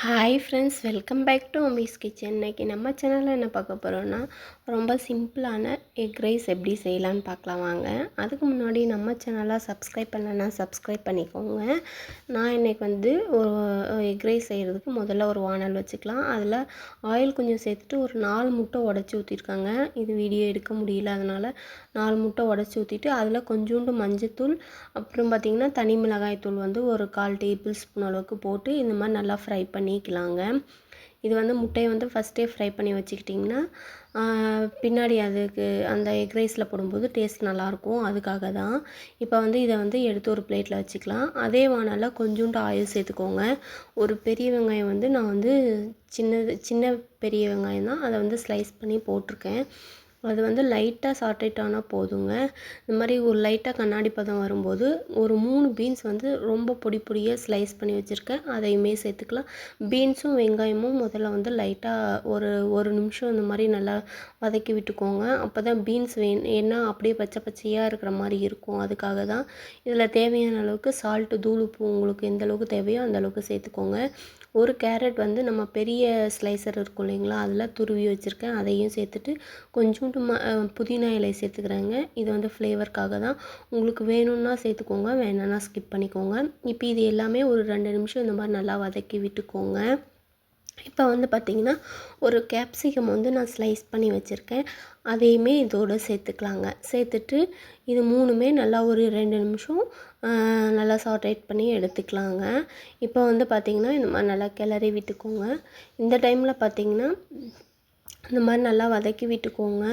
Hi friends welcome back to Ambi's kitchen இன்னைக்கு நம்ம சேனலில் என்ன பார்க்க போகிறோன்னா ரொம்ப சிம்பிளான எக் ரைஸ் எப்படி செய்யலான்னு பார்க்கலாம் வாங்க. அதுக்கு முன்னாடி நம்ம சேனலாக சப்ஸ்கிரைப் பண்ணலன்னா சப்ஸ்கிரைப் பண்ணிக்கோங்க. நான் இன்றைக்கி வந்து ஒரு எக் ரைஸ் செய்கிறதுக்கு முதல்ல ஒரு வானல் வச்சுக்கலாம். அதில் ஆயில் கொஞ்சம் சேர்த்துட்டு ஒரு நாலு முட்டை உடச்சி ஊற்றிருக்காங்க இது வீடியோ எடுக்க முடியல அதனால் நாலு முட்டை உடச்சி ஊற்றிட்டு அதில் கொஞ்சோண்டு மஞ்சத்தூள் அப்புறம் பார்த்திங்கன்னா தனி மிளகாய் தூள் வந்து ஒரு கால் டேபிள் ஸ்பூன் அளவுக்கு போட்டு இந்த மாதிரி நல்லா ஃப்ரை பண்ணி பண்ணிக்கலாங்க. இது வந்து முட்டையை வந்து ஃபஸ்ட்டே ஃப்ரை பண்ணி வச்சுக்கிட்டிங்கன்னா பின்னாடி அதுக்கு அந்த எக் ரைஸில் போடும்போது டேஸ்ட் நல்லாயிருக்கும். அதுக்காக தான் இப்போ வந்து இதை வந்து எடுத்து ஒரு பிளேட்டில் வச்சுக்கலாம். அதே வானால் கொஞ்சோண்டு ஆயில் சேர்த்துக்கோங்க. ஒரு பெரிய வெங்காயம் வந்து நான் வந்து சின்னது சின்ன பெரிய வெங்காயம் தான். அதை வந்து ஸ்லைஸ் பண்ணி போட்டிருக்கேன். அது வந்து லைட்டாக சாட்டேட் ஆனால் போதுங்க. இந்த மாதிரி ஒரு லைட்டாக கண்ணாடி பதம் வரும்போது ஒரு மூணு பீன்ஸ் வந்து ரொம்ப பொடி பொடியாக ஸ்லைஸ் பண்ணி வச்சுருக்கேன். அதையுமே சேர்த்துக்கலாம். பீன்ஸும் வெங்காயமும் முதல்ல வந்து லைட்டாக ஒரு ஒரு நிமிஷம் இந்த மாதிரி நல்லா வதக்கி விட்டுக்கோங்க. அப்போ தான் பீன்ஸ் வே ஏன்னா அப்படியே பச்சை பச்சையாக இருக்கிற மாதிரி இருக்கும். அதுக்காக தான் இதில் தேவையான அளவுக்கு சால்ட்டு தூள் உப்பு உங்களுக்கு எந்த அளவுக்கு தேவையோ அந்த அளவுக்கு சேர்த்துக்கோங்க. ஒரு கேரட் வந்து நம்ம பெரிய ஸ்லைசர் இருக்கும் இல்லைங்களா? அதில் துருவி வச்சுருக்கேன். அதையும் சேர்த்துட்டு கொஞ்சோண்டு ம புதினா இலை சேர்த்துக்கிறேங்க. இது வந்து ஃப்ளேவர்க்காக தான். உங்களுக்கு வேணும்னா சேர்த்துக்கோங்க வேணும்னா ஸ்கிப் பண்ணிக்கோங்க. இப்போ இது எல்லாமே ஒரு ரெண்டு நிமிஷம் இந்த மாதிரி நல்லா வதக்கி விட்டுக்கோங்க. இப்போ வந்து பார்த்திங்கன்னா ஒரு கேப்சிகம் வந்து நான் ஸ்லைஸ் பண்ணி வச்சுருக்கேன். அதையுமே இதோடு சேர்த்துக்கலாங்க. சேர்த்துட்டு இது மூணுமே நல்லா ஒரு ரெண்டு நிமிஷம் நல்லா சாட்டேட் பண்ணி எடுத்துக்கலாங்க. இப்போ வந்து பார்த்திங்கன்னா இந்த மாதிரி நல்லா கிளறி விட்டுக்கோங்க. இந்த டைமில் பார்த்திங்கன்னா இந்த மாதிரி நல்லா வதக்கி விட்டுக்கோங்க.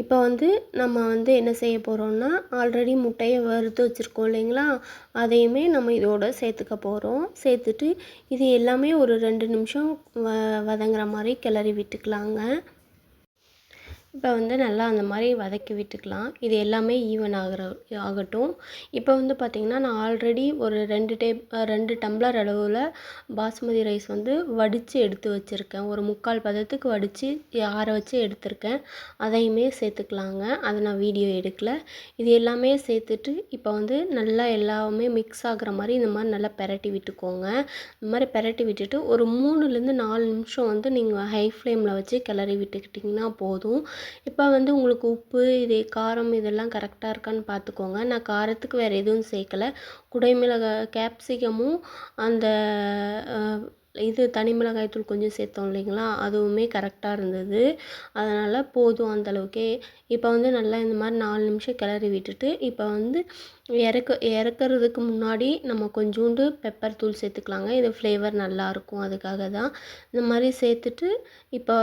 இப்போ வந்து நம்ம வந்து என்ன செய்ய போகிறோம்னா ஆல்ரெடி முட்டையை வறுத்து வச்சுருக்கோம் இல்லைங்களா? அதையுமே நம்ம இதோட சேர்த்துக்க போகிறோம் சேர்த்துட்டு இது எல்லாமே ஒரு ரெண்டு நிமிஷம் வ வதங்குற மாதிரி கிளறி விட்டுக்கலாங்க. இப்போ வந்து நல்லா அந்த மாதிரி வதக்கி விட்டுக்கலாம். இது எல்லாமே ஈவன் ஆகிற ஆகட்டும். இப்போ வந்து பார்த்திங்கன்னா நான் ஆல்ரெடி ஒரு ரெண்டு டேப் ரெண்டு டம்ளர் அளவில் பாஸ்மதி ரைஸ் வந்து வடித்து எடுத்து வச்சுருக்கேன். ஒரு முக்கால் பதத்துக்கு வடித்து ஆற வச்சு எடுத்திருக்கேன். அதையுமே சேர்த்துக்கலாங்க. அதை நான் வீடியோ எடுக்கலை. இது எல்லாமே சேர்த்துட்டு இப்போ வந்து நல்லா எல்லாமே மிக்ஸ் ஆகிற மாதிரி இந்த மாதிரி நல்லா பெரட்டி விட்டுக்கோங்க. இந்த மாதிரி பெரட்டி விட்டுட்டு ஒரு மூணுலேருந்து நாலு நிமிஷம் வந்து நீங்கள் ஹை ஃப்ளேமில் வச்சு கிளறி விட்டுக்கிட்டிங்கன்னா போதும். இப்போ வந்து உங்களுக்கு உப்பு இது காரம் இதெல்லாம் கரெக்டாக இருக்கான்னு பார்த்துக்கோங்க. நான் காரத்துக்கு வேறு எதுவும் சேர்க்கலை. குடைமிளகாய் கேப்சிகமும் அந்த இது தனி மிளகாய் தூள் கொஞ்சம் சேர்த்தோம் இல்லைங்களா? அதுவுமே கரெக்டாக இருந்தது. அதனால் போதும் அந்தளவுக்கே இப்போ வந்து நல்லா இந்த மாதிரி நாலு நிமிஷம் கிளறி விட்டுட்டு இப்போ வந்து இறக்க இறக்குறதுக்கு முன்னாடி நம்ம கொஞ்சோண்டு பெப்பர் தூள் சேர்த்துக்கலாங்க. இது ஃப்ளேவர் நல்லாயிருக்கும் அதுக்காக தான். இந்த மாதிரி சேர்த்துட்டு இப்போ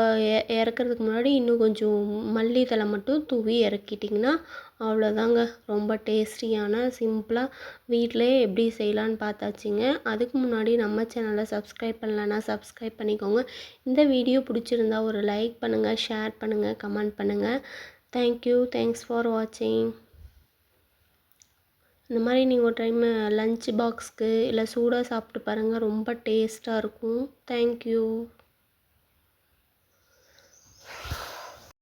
இறக்குறதுக்கு முன்னாடி இன்னும் கொஞ்சம் மல்லி தழை மட்டும் தூவி இறக்கிட்டிங்கன்னா அவ்வளோதாங்க. ரொம்ப டேஸ்டியான சிம்பிளாக வீட்டிலே எப்படி செய்யலான்னு பார்த்தாச்சுங்க. அதுக்கு முன்னாடி நம்ம சேனலை சப்ஸ்கிரைப் பண்ணலன்னா சப்ஸ்கிரைப் பண்ணிக்கோங்க. இந்த வீடியோ பிடிச்சிருந்தா ஒரு லைக் பண்ணுங்கள் ஷேர் பண்ணுங்கள் கமெண்ட் பண்ணுங்கள் தேங்க்யூ தேங்க்ஸ் ஃபார் வாட்சிங் இந்த மாதிரி நீங்கள் ஒரு டைம் லஞ்ச் பாக்ஸ்க்கு இல்லை சூடாக சாப்பிட்டு பாருங்கள் ரொம்ப டேஸ்ட்டாக இருக்கும். தேங்க்யூ